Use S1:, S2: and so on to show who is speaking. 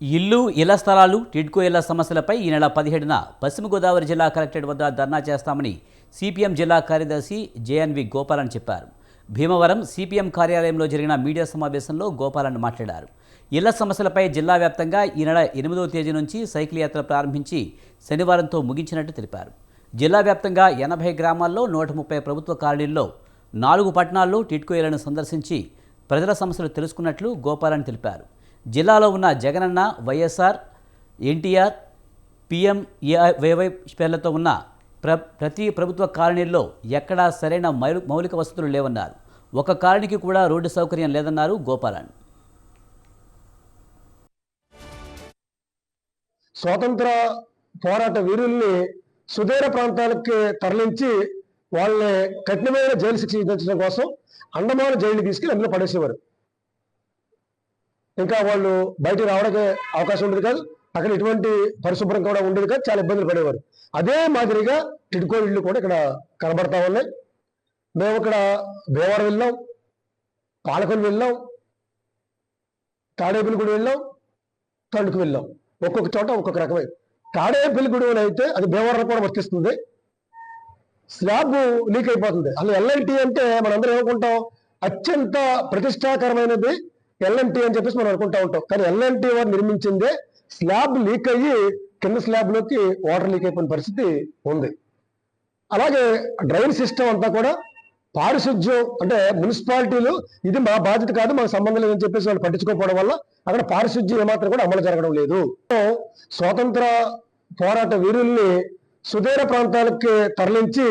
S1: ఇల్లు ఇళ్ళ స్థలాలు టిడ్కో ఇళ్ళ సమస్యలపై ఈ నెల పదిహేడున పశ్చిమ గోదావరి జిల్లా కలెక్టరేట్ వద్ద ధర్నా చేస్తామని సిపిఎం జిల్లా కార్యదర్శి జేఎన్వి గోపాలన్ చెప్పారు. భీమవరం సిపిఎం కార్యాలయంలో జరిగిన మీడియా సమావేశంలో గోపాలన్ మాట్లాడారు. ఇళ్ళ సమస్యలపై జిల్లా వ్యాప్తంగా ఈ నెల ఎనిమిదవ తేదీ నుంచి సైకిల్ యాత్ర ప్రారంభించి శనివారంతో ముగించినట్టు తెలిపారు. జిల్లా వ్యాప్తంగా ఎనభై గ్రామాల్లో నూట ముప్పై ప్రభుత్వ కాలనీల్లో నాలుగు పట్టణాల్లో టిడ్కో ఇళ్ళను సందర్శించి ప్రజల సమస్యలు తెలుసుకున్నట్లు గోపాలన్ తెలిపారు. జిల్లాలో ఉన్న జగనన్న వైఎస్ఆర్ ఎన్టీఆర్ పిఎం పేర్లతో ఉన్న ప్ర ప్రతి ప్రభుత్వ కాలనీల్లో ఎక్కడా సరైన మైలు మౌలిక వసతులు లేవన్నారు. ఒక కాలనీకి కూడా రోడ్డు సౌకర్యం లేదన్నారు గోపాలన్.
S2: స్వాతంత్ర పోరాట వీరుల్ని సుదూర ప్రాంతాలకి తరలించి వాళ్ళని కఠినమైన జైలు శిక్ష విధించడం కోసం అండమాన జైలు తీసుకెళ్ళి అందులో పడేసేవారు. ఇంకా వాళ్ళు బయటికి రావడానికి అవకాశం ఉండేది కాదు. అక్కడ ఎటువంటి పరిశుభ్రం కూడా ఉండేది కాదు. చాలా ఇబ్బందులు పడేవారు. అదే మాదిరిగా టిడ్కో ఇళ్ళు కూడా ఇక్కడ కనబడతా ఉన్నాయి. మేము ఇక్కడ భీమవరం వెళ్ళాం. పాలకొల్లు వెళ్ళాం. తాడేపల్లిగూడ వెళ్ళాం. తణుకు వెళ్ళాం. ఒక్కొక్క చోట ఒక్కొక్క రకమైన. తాడేపల్లిగూడెం అయితే అది భీమవరం కూడా వర్తిస్తుంది. స్లాబ్ లీక్ అయిపోతుంది. అసలు ఎల్ఎన్టీ అంటే మనందరం ఏమనుకుంటాం? అత్యంత ప్రతిష్టాకరమైనది ఎల్ఎన్టీ అని చెప్పేసి మనం అనుకుంటా ఉంటాం. కానీ ఎల్ఎన్టీ వారు నిర్మించిందే స్లాబ్ లీక్ అయ్యి కింద స్లాబ్లోకి వాటర్ లీక్ అయిపోయిన పరిస్థితి ఉంది. అలాగే డ్రైన్ సిస్టమ్ అంతా కూడా పారిశుద్ధ్యం అంటే మున్సిపాలిటీలు ఇది మా బాధ్యత కాదు మాకు సంబంధం లేదని చెప్పేసి వాళ్ళు పట్టించుకోకపోవడం వల్ల అక్కడ పారిశుద్ధ్యం ఏమాత్రం కూడా అమలు జరగడం లేదు. స్వాతంత్ర పోరాట వీరుల్ని సుదూర ప్రాంతాలకి తరలించి